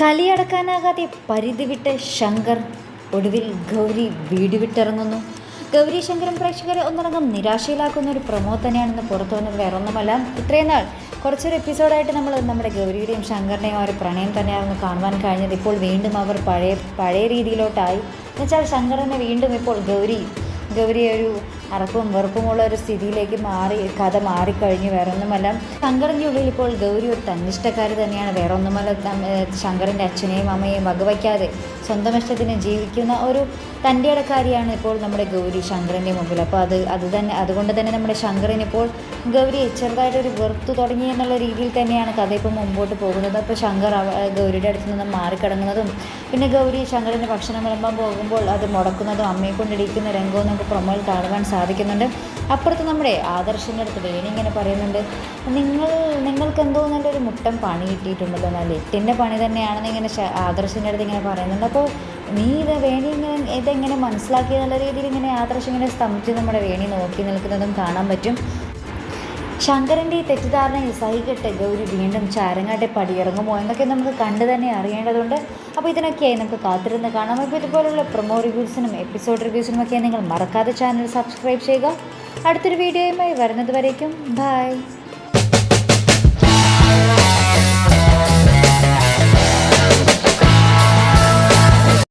കലിയടക്കാനാകാതെ പരിധി വിട്ട് ശങ്കർ ഒടുവിൽ ഗൗരി വീട് വിട്ടിറങ്ങുന്നു ഗൗരി ശങ്കരൻ പ്രേക്ഷകരെ ഒന്നടങ്കം നിരാശയിലാക്കുന്ന ഒരു പ്രമോ തന്നെയാണെന്ന് പുറത്തു വന്നത് വേറൊന്നുമല്ല. ഇത്രയും നാൾ കുറച്ചൊരു എപ്പിസോഡായിട്ട് നമ്മൾ നമ്മുടെ ഗൗരിയുടെയും ശങ്കറിന്റെയും ആ ഒരു പ്രണയം തന്നെയായിരുന്നു കാണുവാൻ കഴിഞ്ഞത്. ഇപ്പോൾ വീണ്ടും അവർ പഴയ പഴയ രീതിയിലോട്ടായി. എന്നുവെച്ചാൽ ശങ്കറിനെ വീണ്ടും ഇപ്പോൾ ഗൗരി ഗൗരി ഒരു അറപ്പും വെറുപ്പുമുള്ള ഒരു സ്ഥിതിയിലേക്ക് മാറി കഥ മാറിക്കഴിഞ്ഞു. വേറെ ഒന്നുമല്ല ശങ്കറിന്റെ ഉള്ളിൽ ഇപ്പോൾ ഗൗരി ഒരു തന്നിഷ്ടക്കാരി തന്നെയാണ്. വേറൊന്നുമല്ല ശങ്കറിന്റെ അച്ഛനെയും അമ്മയെയും വകവയ്ക്കാതെ സ്വന്തം ഇഷ്ടത്തിന് ജീവിക്കുന്ന ഒരു തന്റെ ഇടക്കാരിയാണ് ഇപ്പോൾ നമ്മുടെ ഗൗരി ശങ്കറിന്റെ മുമ്പിൽ. അപ്പോൾ അത് അത് തന്നെ അതുകൊണ്ട് തന്നെ നമ്മുടെ ശങ്കറിനിപ്പോൾ ഗൗരി ചെറുതായിട്ട് ഒരു വെറുത്തു തുടങ്ങി എന്നുള്ള രീതിയിൽ തന്നെയാണ് കഥ ഇപ്പോൾ മുമ്പോട്ട് പോകുന്നത്. അപ്പോൾ ശങ്കർ ഗൗരിയുടെ അടുത്ത് നിന്ന് മാറിക്കിടങ്ങുന്നതും പിന്നെ ഗൗരി ശങ്കറിന് ഭക്ഷണം വിളമ്പാൻ പോകുമ്പോൾ അത് മുടക്കുന്നതും അമ്മയെ കൊണ്ടിരിക്കുന്ന രംഗവും നമുക്ക് പ്രൊമോയിൽ കാണുവാൻ സാധിക്കുന്നുണ്ട്. അപ്പുറത്ത് നമ്മുടെ ആദർശിന്റെ അടുത്ത് വേണി ഇങ്ങനെ പറയുന്നുണ്ട് നിങ്ങൾ നിങ്ങൾക്ക് എന്തോ നല്ലൊരു മുട്ടം പണി കിട്ടിയിട്ടുണ്ടല്ലോ നല്ല എട്ടിന്റെ പണി തന്നെയാണെന്ന് ഇങ്ങനെ ആദർശിന്റെ അടുത്ത് ഇങ്ങനെ പറയുന്നുണ്ട്. അപ്പോൾ നീ ഇത് വേണി ഇങ്ങനെ ഇതെങ്ങനെ മനസ്സിലാക്കി നല്ല രീതിയിൽ ഇങ്ങനെ ആദർശം ഇങ്ങനെ സ്തംഭിച്ച് നമ്മുടെ വേണി നോക്കി നിൽക്കുന്നതും കാണാൻ പറ്റും. ശങ്കരന്റെ ഈ തെറ്റിദ്ധാരണയിൽ സഹിക്കട്ടെ ഗൗരി വീണ്ടും ചാരങ്ങാട്ടെ പടിയിറങ്ങുമോ എന്നൊക്കെ നമുക്ക് കണ്ടു തന്നെ അറിയേണ്ടതുണ്ട്. അപ്പോൾ ഇതിനൊക്കെയായി നമുക്ക് കാത്തിരുന്ന് കാണാം. അപ്പോൾ ഇതുപോലുള്ള പ്രൊമോ റിവ്യൂസിനും എപ്പിസോഡ് റിവ്യൂസിനും ഒക്കെ നിങ്ങൾ മറക്കാതെ ചാനൽ സബ്സ്ക്രൈബ് ചെയ്യുക. അടുത്തൊരു വീഡിയോയുമായി വരുന്നത് വരേക്കും. ബൈ